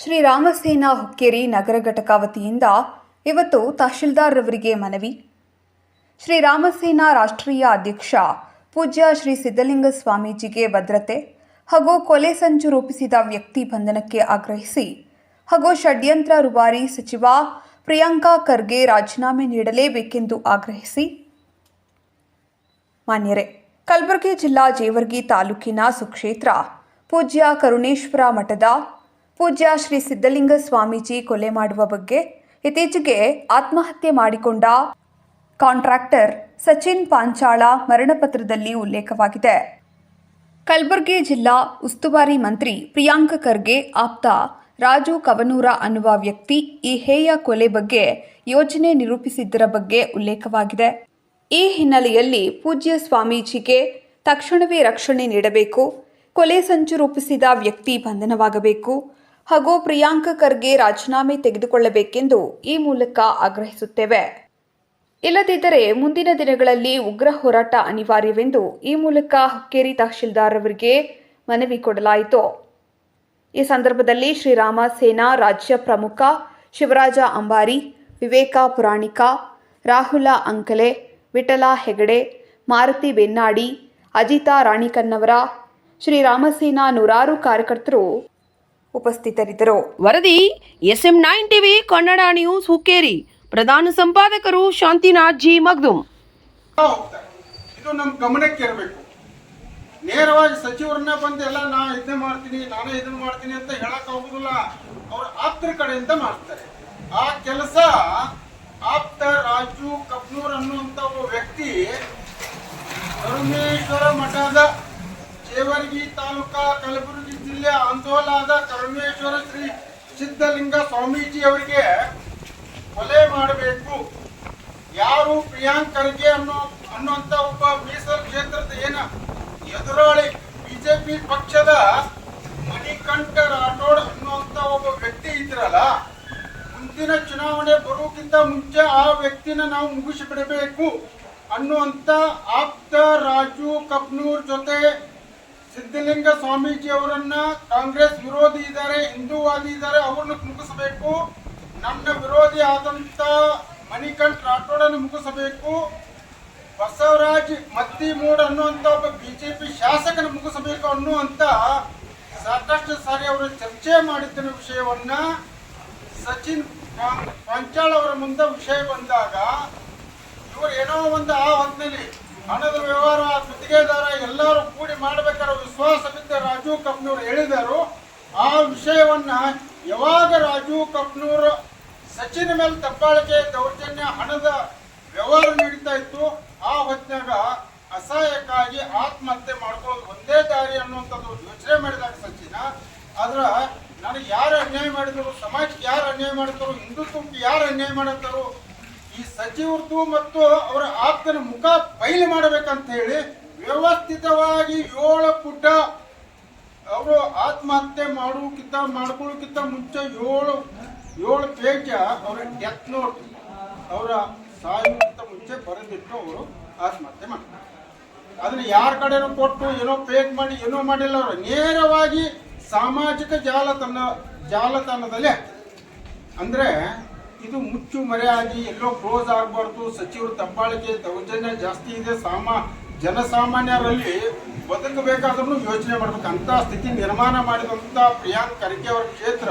ಶ್ರೀರಾಮಸೇನಾ ಹುಕ್ಕೇರಿ ನಗರ ಘಟಕ ವತಿಯಿಂದ ಇವತ್ತು ತಹಶೀಲ್ದಾರ್ ರವರಿಗೆ ಮನವಿ ಶ್ರೀರಾಮಸೇನಾ ರಾಷ್ಟ್ರೀಯ ಅಧ್ಯಕ್ಷ ಪೂಜ್ಯ ಶ್ರೀ ಸಿದ್ದಲಿಂಗ ಸ್ವಾಮೀಜಿಗೆ ಭದ್ರತೆ ಹಾಗೂ ಕೊಲೆ ಸಂಚು ರೂಪಿಸಿದ ವ್ಯಕ್ತಿ ಬಂಧನಕ್ಕೆ ಆಗ್ರಹಿಸಿ ಹಾಗೂ ಷಡ್ಯಂತ್ರ ರುಬಾರಿ ಸಚಿವ ಪ್ರಿಯಾಂಕಾ ಖರ್ಗೆ ರಾಜೀನಾಮೆ ನೀಡಲೇಬೇಕೆಂದು ಆಗ್ರಹಿಸಿ. ಮಾನ್ಯರೇ, ಕಲಬುರಗಿ ಜಿಲ್ಲಾ ಜೇವರ್ಗಿ ತಾಲೂಕಿನ ಸುಕ್ಷೇತ್ರ ಪೂಜ್ಯ ಕರುಣೇಶ್ವರ ಮಠದ ಪೂಜ್ಯ ಶ್ರೀ ಸಿದ್ಧಲಿಂಗ ಸ್ವಾಮೀಜಿ ಕೊಲೆ ಮಾಡುವ ಬಗ್ಗೆ ಇತ್ತೀಚೆಗೆ ಆತ್ಮಹತ್ಯೆ ಮಾಡಿಕೊಂಡ ಕಾಂಟ್ರಾಕ್ಟರ್ ಸಚಿನ್ ಪಾಂಚಾಳ ಮರಣಪತ್ರದಲ್ಲಿ ಉಲ್ಲೇಖವಾಗಿದೆ. ಕಲಬುರಗಿ ಜಿಲ್ಲಾ ಉಸ್ತುವಾರಿ ಮಂತ್ರಿ ಪ್ರಿಯಾಂಕ ಖರ್ಗೆ ಆಪ್ತ ರಾಜು ಕವನೂರ ಅನ್ನುವ ವ್ಯಕ್ತಿ ಈ ಹೇಯ ಕೊಲೆ ಬಗ್ಗೆ ಯೋಜನೆ ನಿರೂಪಿಸಿದ್ದರ ಬಗ್ಗೆ ಉಲ್ಲೇಖವಾಗಿದೆ. ಈ ಹಿನ್ನೆಲೆಯಲ್ಲಿ ಪೂಜ್ಯ ಸ್ವಾಮೀಜಿಗೆ ತಕ್ಷಣವೇ ರಕ್ಷಣೆ ನೀಡಬೇಕು. ಕೊಲೆ ಸಂಚು ರೂಪಿಸಿದ ವ್ಯಕ್ತಿ ಬಂಧನವಾಗಬೇಕು. ಹಾಗೂ ಪ್ರಿಯಾಂಕ ಖರ್ಗೆ ರಾಜೀನಾಮೆ ತೆಗೆದುಕೊಳ್ಳಬೇಕೆಂದು ಈ ಮೂಲಕ ಆಗ್ರಹಿಸುತ್ತೇವೆ. ಇಲ್ಲದಿದ್ದರೆ ಮುಂದಿನ ದಿನಗಳಲ್ಲಿ ಉಗ್ರ ಹೋರಾಟ ಅನಿವಾರ್ಯವೆಂದು ಈ ಮೂಲಕ ಹುಕ್ಕೇರಿ ತಹಶೀಲ್ದಾರ್ ಅವರಿಗೆ ಮನವಿ ಕೊಡಲಾಯಿತು. ಈ ಸಂದರ್ಭದಲ್ಲಿ ಶ್ರೀರಾಮ ಸೇನಾ ರಾಜ್ಯ ಪ್ರಮುಖ ಶಿವರಾಜ ಅಂಬಾರಿ, ವಿವೇಕ ಪುರಾಣಿಕ, ರಾಹುಲ ಅಂಕಲೆ, ವಿಠಲ ಹೆಗಡೆ, ಮಾರುತಿ ಬೆನ್ನಾಡಿ, ಅಜಿತಾ ರಾಣಿಕನ್ನವರ ಶ್ರೀರಾಮಸೇನಾ ನೂರಾರು ಕಾರ್ಯಕರ್ತರು ಉಪಸ್ಥಿತರಿದ್ದರು. ವರದಿ S M nine TV Kannada news Hukkeri. ಪ್ರಧಾನ ಸಂಪಾದಕರು ಶಾಂತಿನಾಥ್ ಜಿ. ಮಗ್ದುಮ್ ಹೋಗ್ತಾರೆ ಇದು ನಮ್ಮ ಗಮನಕ್ಕೆ ಇರಬೇಕು. ನೇರವಾಗಿ ಸಚಿವರನ್ನ ಬಂದು ಎಲ್ಲ ನಾ ಇದನ್ನ ಮಾಡ್ತೀನಿ ನಾನೇ ಇದನ್ನ ಮಾಡ್ತೀನಿ ಅಂತ ಹೇಳಕ್ ಹೋಗುದಿಲ್ಲ ಅವ್ರ ಆಪ್ತರ ಕಡೆಯಿಂದ ಮಾಡ್ತಾರೆ. ಆ ಕೆಲಸ ಆಪ್ತ ರಾಜು ಕಬ್ನೂರ್ ಅನ್ನುವಂತ ಒಬ್ಬ ವ್ಯಕ್ತಿ ಧರ್ಮೇಶ್ವರ ಮಠದ ಜೇವರ್ಗಿ ತಾಲೂಕಾ ಕಲಬುರಗಿ ಜಿಲ್ಲೆ ಆಂದೋಲನದ ಕರುಮೇಶ್ವರ ಶ್ರೀ ಸಿದ್ಧಲಿಂಗ ಸ್ವಾಮೀಜಿ ಅವರಿಗೆ ಕೊಲೆ ಮಾಡಬೇಕು. ಯಾರು ಪ್ರಿಯಾಂಕ್ ಖರ್ಗೆ ಅನ್ನೋ, ಅನ್ನುವಂತ ಒಬ್ಬ ಮೀಸಲು ಕ್ಷೇತ್ರದ ಏನ ಎದುರಾಳಿ ಬಿಜೆಪಿ ಪಕ್ಷದ ಮಣಿಕಂಠ ರಾಠೋಡ್ ಅನ್ನುವಂತ ಒಬ್ಬ ವ್ಯಕ್ತಿ ಇದ್ರಲ್ಲ, ಮುಂದಿನ ಚುನಾವಣೆ ಬರೋಕ್ಕಿಂತ ಮುಂಚೆ ಆ ವ್ಯಕ್ತಿನ ನಾವು ಮುಗಿಸಿಬಿಡಬೇಕು ಅನ್ನುವಂತ ಆಪ್ತ ರಾಜು ಕಪ್ನೂರ್ ಜೊತೆ ಸಿದ್ಧಲಿಂಗ ಸ್ವಾಮೀಜಿ ಅವರನ್ನ ಕಾಂಗ್ರೆಸ್ ವಿರೋಧಿ ಇದ್ದಾರೆ ಹಿಂದೂವಾದಿ ಇದ್ದಾರೆ, ಅವ್ರನ್ನ ಮುಗಿಸಬೇಕು ನನ್ನ ವಿರೋಧಿ ಆದಂತ ಮಣಿಕಂಠ ರಾಠೋಡನ್ನು ಮುಗಿಸಬೇಕು. ಬಸವರಾಜ್ ಮತ್ತಿಮೂಡ್ ಅನ್ನುವಂತ ಒಬ್ಬ ಬಿಜೆಪಿ ಶಾಸಕನ ಮುಗಿಸಬೇಕು ಅನ್ನುವಂತ ಸಾಕಷ್ಟು ಸಾರಿ ಅವರು ಚರ್ಚೆ ಮಾಡಿದ್ದ ವಿಷಯವನ್ನ ಸಚಿನ್ ಪಾಂಚಾಳ್ ಅವರ ಮುಂದೆ ವಿಷಯ ಬಂದಾಗ ಇವರು ಏನೋ ಒಂದು ಆ ಹೊತ್ತಿನಲ್ಲಿ ಹಣದ ವ್ಯವಹಾರ ಗುತ್ತಿಗೆದಾರ ಎಲ್ಲರೂ ಕೂಡಿ ಮಾಡಬೇಕಾದ ವಿಶ್ವಾಸದಿಂದ ರಾಜು ಕಪ್ನೂರ್ ಹೇಳಿದರು. ಆ ವಿಷಯವನ್ನ ಯಾವಾಗ ರಾಜು ಕಪ್ನೂರ್ ಸಚಿನ್ ಮೇಲೆ ತಪ್ಪಾಳಿಕೆ, ದೌರ್ಜನ್ಯ, ಹಣದ ವ್ಯವಹಾರ ನಡೀತಾ ಇತ್ತು, ಆ ಹೊತ್ತಿನಾಗ ಅಸಹಾಯಕ್ಕಾಗಿ ಆತ್ಮಹತ್ಯೆ ಮಾಡ್ಕೊಳ್ಳೋದು ಒಂದೇ ದಾರಿ ಅನ್ನುವಂಥದ್ದು ಯೋಚನೆ ಮಾಡಿದಾಗ ಸಚಿನ, ಆದ್ರ ನನಗೆ ಯಾರು ಅನ್ಯಾಯ ಮಾಡಿದ್ರು, ಸಮಾಜಕ್ಕೆ ಯಾರು ಅನ್ಯಾಯ ಮಾಡಿದ್ರು ಹಿಂದುತ್ವಕ್ಕೆ ಯಾರು ಅನ್ಯಾಯ ಮಾಡತ್ತಾರೋ ಈ ಸಚಿವರದು ಮತ್ತು ಅವರ ಆಪ್ತನ ಮುಖ ಬಯಲು ಮಾಡಬೇಕಂತ ಹೇಳಿ ವ್ಯವಸ್ಥಿತವಾಗಿ ಏಳು ಪುಟ ಅವರು ಆತ್ಮಹತ್ಯೆ ಮಾಡೋಕ್ಕಿಂತ ಮಾಡ್ಕೊಳ್ಳೋಕ್ಕಿಂತ ಮುಂಚೆ ಏಳು ಏಳು ಪೇಜ ಅವರ ಡೆತ್ ನೋಟ್ ಅವರ ಸಾಯೋಕ್ಕಿಂತ ಮುಂಚೆ ಬರೆದಿಟ್ಟು ಅವರು ಆತ್ಮಹತ್ಯೆ ಮಾಡ್ತಾರೆ. ಅದನ್ನ ಯಾರ ಕಡೆನೂ ಕೊಟ್ಟು ಏನೋ ಪೇಕ್ ಮಾಡಿ, ಏನೋ ಮಾಡಿಲ್ಲ ಅವರು. ನೇರವಾಗಿ ಸಾಮಾಜಿಕ ಜಾಲತಾಣ, ಜಾಲತಾಣದಲ್ಲಿ ಅಂದರೆ ಅಂದ್ರೆ ಇದು ಮುಚ್ಚು ಮರೆಯಾಗಿ ಎಲ್ಲೋ ಕ್ಲೋಸ್ ಆಗಬಾರ್ದು. ಸಚಿವರು ತಪ್ಪಾಳಿಕೆ ದೌರ್ಜನ್ಯ ಜಾಸ್ತಿ ಇದೆ. ಸಾಮ ಜನಸಾಮಾನ್ಯರಲ್ಲಿ ಬದುಕಬೇಕಾದ್ರೂ ಯೋಚನೆ ಮಾಡಬೇಕು. ಅಂತ ಸ್ಥಿತಿ ನಿರ್ಮಾಣ ಮಾಡಿದಂತ ಪ್ರಿಯಾಂಕ್ ಖರ್ಗೆ ಅವರ ಕ್ಷೇತ್ರ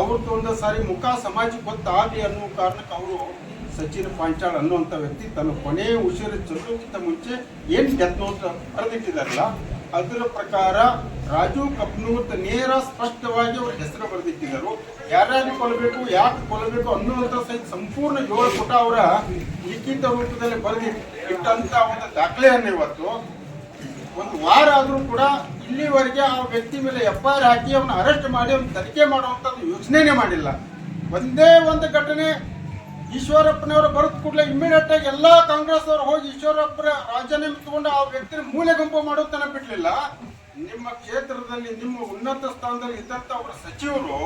ಅವ್ರದ್ದು ಒಂದು ಸಾರಿ ಮುಖ ಸಮಾಜಕ್ಕೆ ಗೊತ್ತಾಗಲಿ ಅನ್ನೋ ಕಾರಣಕ್ಕೆ ಅವರು ಸಚಿನ್ ಪಾಂಚಾಳ್ ಅನ್ನುವಂಥ ವ್ಯಕ್ತಿ ತನ್ನ ಕೊನೆಯ ಉಸಿರು ಚೆಲ್ಲೋಕ್ಕಿಂತ ಮುಂಚೆ ಏನು ನೋಟ್ ಬರೆದಿಟ್ಟಿದಾರಲ್ಲ ಅದರ ಪ್ರಕಾರ ರಾಜು ಕಪ್ನೂರ್ ನೇರ ಸ್ಪಷ್ಟವಾಗಿ ಅವ್ರ ಹೆಸರು ಬರೆದಿಟ್ಟಿದ್ದರು. ಯಾರ್ಯಾರು ಕೊಲ್ಲಬೇಕು ಯಾಕೆ ಕೊಲ್ಲಬೇಕು ಅನ್ನುವಂಥ ಸಹಿತ ಸಂಪೂರ್ಣ ಏಳು ಪುಟ ಅವರ ಲಿಖಿತ ರೂಪದಲ್ಲಿ ಬರೆದಿ ಇಟ್ಟಂತ ಒಂದು ದಾಖಲೆಯನ್ನು ಇವತ್ತು. ಒಂದು ವಾರ ಆದರೂ ಕೂಡ ಇಲ್ಲಿವರೆಗೆ ಆ ವ್ಯಕ್ತಿ ಮೇಲೆ ಎಫ್ ಹಾಕಿ ಅವನ್ನ ಅರೆಸ್ಟ್ ಮಾಡಿ ಅವ್ನ ತನಿಖೆ ಮಾಡುವಂಥದ್ದು ಯೋಚನೆನೇ ಮಾಡಿಲ್ಲ. ಒಂದೇ ಒಂದು ಘಟನೆ ಈಶ್ವರಪ್ಪನವರು ಬರೆದ ಕೂಡಲೇ ಇಮಿಡಿಯೇಟ್ ಆಗಿ ಎಲ್ಲಾ ಕಾಂಗ್ರೆಸ್ ಅವರು ಹೋಗಿ ಈಶ್ವರಪ್ಪರ ರಾಜೀನಾಮೆ ತಗೊಂಡು ಆ ವ್ಯಕ್ತಿನ ಮೂಲೆ ಗುಂಪು ಮಾಡೋತನ ಬಿಡ್ಲಿಲ್ಲ. ನಿಮ್ಮ ಕ್ಷೇತ್ರದಲ್ಲಿ ನಿಮ್ಮ ಉನ್ನತ ಸ್ಥಾನದಲ್ಲಿ ಇದ್ದಂತ ಅವರ ಸಚಿವರು